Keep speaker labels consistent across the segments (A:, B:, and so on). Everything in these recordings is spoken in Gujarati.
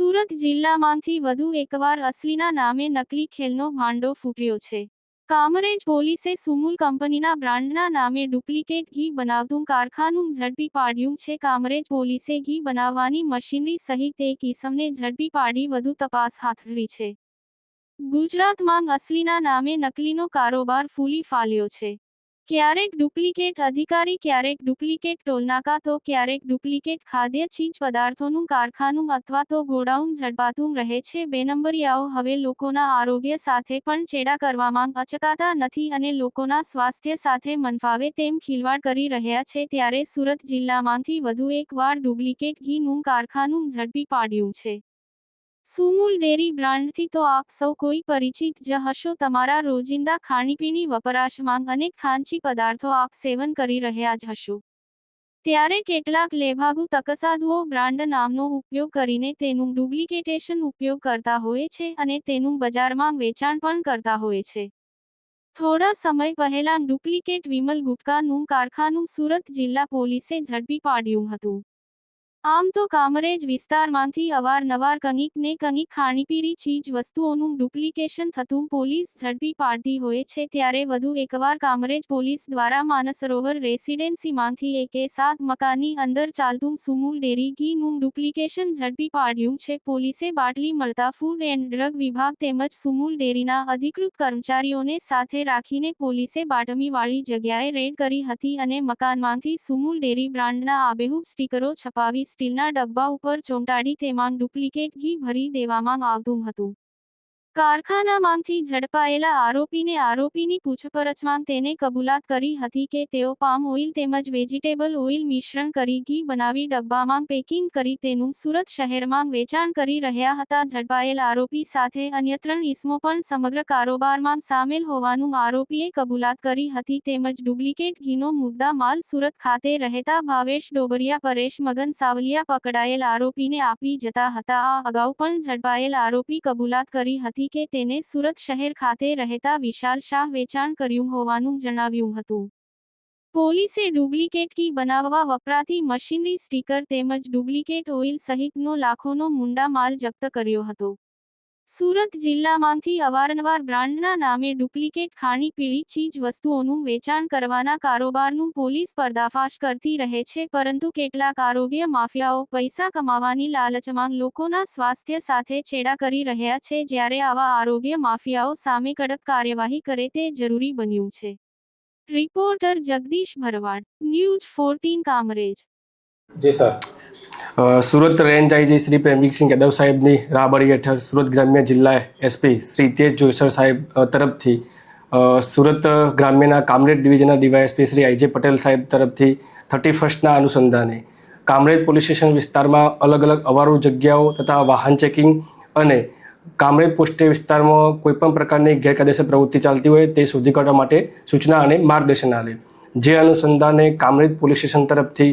A: સુરત જિલ્લામાંથી વધુ એકવાર અસલીના નામે નકલી ખેલનો ભાંડો ફૂટ્યો છે. કામરેજ પોલીસે સુમુલ કંપનીના બ્રાન્ડના નામે ડુપ્લિકેટ ઘી બનાવતું કારખાનું ઝડપી પાડ્યું છે. કામરેજ પોલીસે ઘી બનાવવાની મશીનરી સહિત એક ઈસમને ઝડપી પાડી વધુ તપાસ હાથ ધરી છે. ગુજરાતમાં અસલીના નામે નકલીનો કારોબાર ફૂલી ફાલ્યો છે. ક્યારેક ડુપ્લિકેટ અધિકારી, ક્યારેક ડુપ્લિકેટ ટોલનાકા, તો ક્યારેક ડુપ્લિકેટ ખાદ્ય ચીજ પદાર્થોનું કારખાનું અથવા તો ગોડાઉન ઝડપાતું રહે છે. બે નંબરિયાઓ હવે લોકોના આરોગ્ય સાથે પણ ચેડા કરવામાં અચકાતા નથી અને લોકોના સ્વાસ્થ્ય સાથે મનફાવે તેમ ખીલવાડ કરી રહ્યા છે. ત્યારે સુરત જિલ્લામાંથી વધુ એકવાર ડુપ્લિકેટ ઘીનું કારખાનું ઝડપી પાડ્યું છે. સુમુલ ડેરી બ્રાન્ડથી તો આપ સૌ કોઈ પરિચિત જ હશો. તમારા રોજિંદા ખાણીપીણી વપરાશમાં અનેક ખાંચી પદાર્થો આપ સેવન કરી રહ્યા જ હશો. ત્યારે કેટલાક લેભાગુ તકસાદુઓ બ્રાન્ડ નામનો ઉપયોગ કરીને તેનું ડુપ્લિકેટેશન ઉપયોગ કરતા હોય છે અને તેનું બજારમાં વેચાણ પણ કરતા હોય છે. થોડા સમય પહેલા ડુપ્લિકેટ વિમલ ગુટકાનું કારખાનું સુરત જિલ્લા પોલીસે ઝડપી પાડ્યું હતું. આમ તો કામરેજ વિસ્તારમાંથી અવારનવાર કંઈક ને કંઈક ખાણીપીણી ચીજ વસ્તુઓનું ડુપ્લિકેશન થતું પોલીસ ઝડપી પાડતી હોય છે ત્યારે વધુ એકવાર કામરેજ પોલીસ દ્વારા માનસરોવર રેસિડેન્સીમાંથી એકે સાત મકાનની અંદર ચાલતું સુમુલ ડેરી ઘીનું ડુપ્લિકેશન ઝડપી પાડ્યું છે. પોલીસે બાટલી મળતા ફૂડ એન્ડ ડ્રગ વિભાગ તેમજ સુમુલ ડેરીના અધિકૃત કર્મચારીઓને સાથે રાખીને પોલીસે બાટમીવાળી જગ્યાએ રેડ કરી હતી અને મકાનમાંથી સુમુલ ડેરી બ્રાન્ડના આબેહૂબ સ્ટીકરો છપાવી સ્ટીલના ડબ્બા ઉપર ચોંટાડી તેમાં ડુપ્લિકેટ ઘી ભરી દેવામાં આવતું હતું. કારખાનામાંથી ઝડપાયેલા આરોપીને આરોપીની પૂછપરછમાં તેને કબૂલાત કરી હતી કે તેઓ પામ ઓઇલ તેમજ વેજીટેબલ ઓઇલ મિશ્રણ કરી, ઘી બનાવી, ડબ્બામાં પેકિંગ કરી, તેનું સુરત શહેરમાં વેચાણ કરી રહ્યા હતા. ઝડપાયેલ આરોપી સાથે અન્ય ત્રણ ઇસમો પણ સમગ્ર કારોબારમાં સામેલ હોવાનું આરોપીએ કબૂલાત કરી હતી. તેમજ ડુપ્લિકેટ ઘીનો મુદ્દા માલ સુરત ખાતે રહેતા ભાવેશ ડોબરિયા, પરેશ મગન સાવલિયા પકડાયેલ આરોપીને આપી જતા હતા. આ અગાઉ પણ ઝડપાયેલ આરોપી કબૂલાત કરી હતી. કે તેને સુરત શહેર ખાતે રહેતા વિશાલ શાહ વેચાણ કર્યું હોવાનું જણાવ્યું હતું. પોલીસે ડુપ્લિકેટ કી બનાવવા વપરાતી મશીનરી સ્ટીકર તેમજ ડુપ્લિકેટ ઓઇલ સહિતનો લાખોનો મુંડા માલ જપ્ત કર્યો હતો. સુરત જિલ્લામાંથી અવારનવાર બ્રાન્ડના નામે ડુપ્લિકેટ ખાણીપીણી ચીજ વસ્તુઓનું વેચાણ કરવાના કારોબારનું પોલીસ પર્દાફાશ કરતી રહે છે, પરંતુ કેટલાક આરોગ્ય માફિયાઓ પૈસા કમાવાની લાલચમાં લોકોના સ્વાસ્થ્ય સાથે ચેડા કરી રહ્યા છે, જ્યારે આવા આરોગ્ય માફિયાઓ સામે કડક કાર્યવાહી કરે તે જરૂરી બન્યું છે. Reporter Jagdish Bharwad, news fourteen Kamrej.
B: જી sir.
C: Surat range IG Shri Premvirsinh Yadav સાહેબની રાબડી હેઠળ સુરત ગ્રામ્ય જિલ્લા એસપી શ્રી તેજ જોઈસર સાહેબ તરફથી સુરત ગ્રામ્યના Kamrej ડિવિઝનના DYSP Shri I J Patel સાહેબ તરફથી થર્ટી ફર્સ્ટના અનુસંધાને કામરેજ પોલીસ સ્ટેશન વિસ્તારમાં અલગ અલગ અવારો જગ્યાઓ તથા વાહન ચેકિંગ અને કામરેજ પોસ્ટે વિસ્તારમાં કોઈપણ પ્રકારની ગેરકાયદેસર પ્રવૃત્તિ ચાલતી હોય તે શોધી કાઢવા માટે સૂચના અને માર્ગદર્શન આલે. જે અનુસંધાને કામરેજ પોલીસ સ્ટેશન તરફથી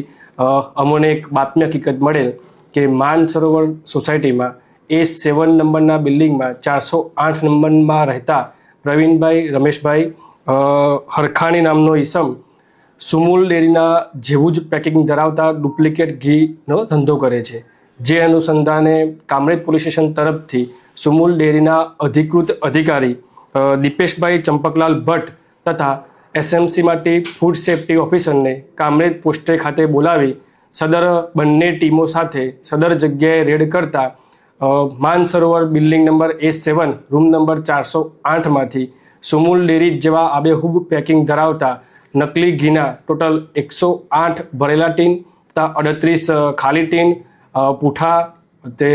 C: અમોને એક બાતમી હકીકત મળેલ કે માન સરોવર સોસાયટીમાં એ સેવન નંબરના બિલ્ડિંગમાં ચારસો આઠ નંબરમાં રહેતા પ્રવીણભાઈ, રમેશભાઈ હરખાણી નામનો ઈસમ સુમૂલ ડેરીના જેવું જ પેકિંગ ધરાવતા ડુપ્લિકેટ ઘીનો ધંધો કરે છે. જે અનુસંધાને કામરેજ પોલીસ સ્ટેશન તરફથી સુમુલ ડેરીના અધિકૃત અધિકારી દીપેશભાઈ ચંપકલાલ ભટ્ટ તથા એસએમસીમાંથી ફૂડ સેફ્ટી ઓફિસરને કામરેજ પોસ્ટે ખાતે બોલાવી સદર બંને ટીમો સાથે સદર જગ્યાએ રેડ કરતા Mansarovar building number A seven room number ચારસો આઠમાંથી સુમુલ ડેરી જેવા આબેહૂબ પેકિંગ ધરાવતા નકલી ઘીના ટોટલ એકસો આઠ ભરેલા ટીન તથા અડત્રીસ ખાલી ટીન પૂઠા તે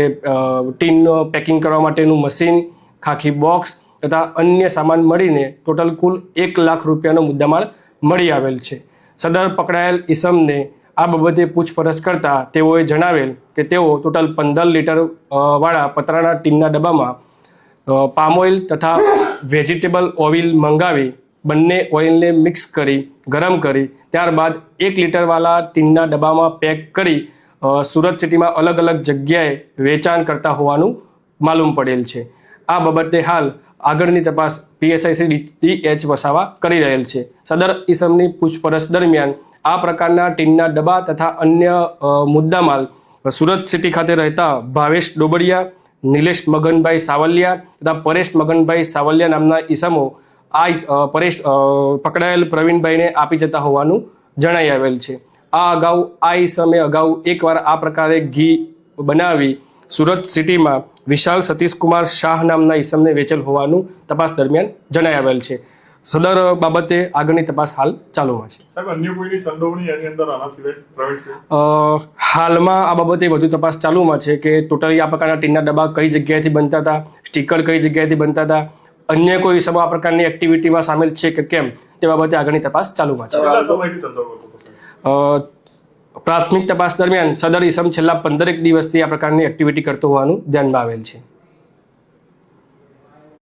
C: ટીનનું પેકિંગ કરવા માટેનું મશીન, ખાખી બોક્સ તથા અન્ય સામાન મળીને ટોટલ કુલ એક લાખ રૂપિયાનો મુદ્દામાલ મળી આવેલ છે. સદર પકડાયેલ ઈસમને આ બાબતે પૂછપરછ કરતા તેઓએ જણાવેલ કે તેઓ ટોટલ પંદર લીટર વાળા પતરાના ટીનના ડબ્બામાં પામ ઓઇલ તથા વેજીટેબલ ઓઇલ મંગાવી બંને ઓઇલને મિક્સ કરી, ગરમ કરી, ત્યારબાદ એક લીટરવાળા ટીનના ડબ્બામાં પેક કરી સુરત સિટીમાં અલગ અલગ જગ્યાએ વેચાણ કરતા હોવાનું માલુમ પડેલ છે. આ બાબતે હાલ આગળની તપાસ પીએસઆઈ ડી એચ વસાવા કરી રહેલ છે. સદર ઈસમની પૂછપરછ દરમિયાન આ પ્રકારના ટીનના ડબ્બા તથા અન્ય મુદ્દામાલ સુરત સિટી ખાતે રહેતા ભાવેશ ડોબડિયા નિલેશ મગનભાઈ સાવલિયા તથા પરેશ મગનભાઈ સાવલિયા નામના ઈસમો આ પરેશ પકડાયેલ પ્રવીણભાઈને આપી જતા હોવાનું જણાઈ આવેલ છે. આ અગાઉ, આ ઈસમે અગાઉ એકવાર આ પ્રકારે ઘી બનાવી સુરત સિટીમાં વિશાલ સતીશકુમાર શાહ નામના ઈસમને વેચેલ હોવાનું તપાસ દરમિયાન જણાઈ આવેલ છે. સદર બાબતે આગળની તપાસ હાલ ચાલુમાં છે. હાલમાં આ બાબતે વધુ તપાસ ચાલુમાં છે કે ટોટલી આ પ્રકારના ટીનના ડબ્બા કઈ જગ્યાએથી બનતા હતા સ્ટીકર કઈ જગ્યાએથી બનતા હતા અન્ય કોઈ સમૂહ આ પ્રકારની એક્ટિવિટીમાં સામેલ છે કે કેમ તે બાબતે આગળની તપાસ ચાલુમાં છે. પ્રાથમિક તપાસ દરમિયાન સદર ઈસમ છેલ્લા પંદરેક દિવસથી આ પ્રકારની એક્ટિવિટી કરતો હોવાનું ધ્યાનમાં આવેલ છે.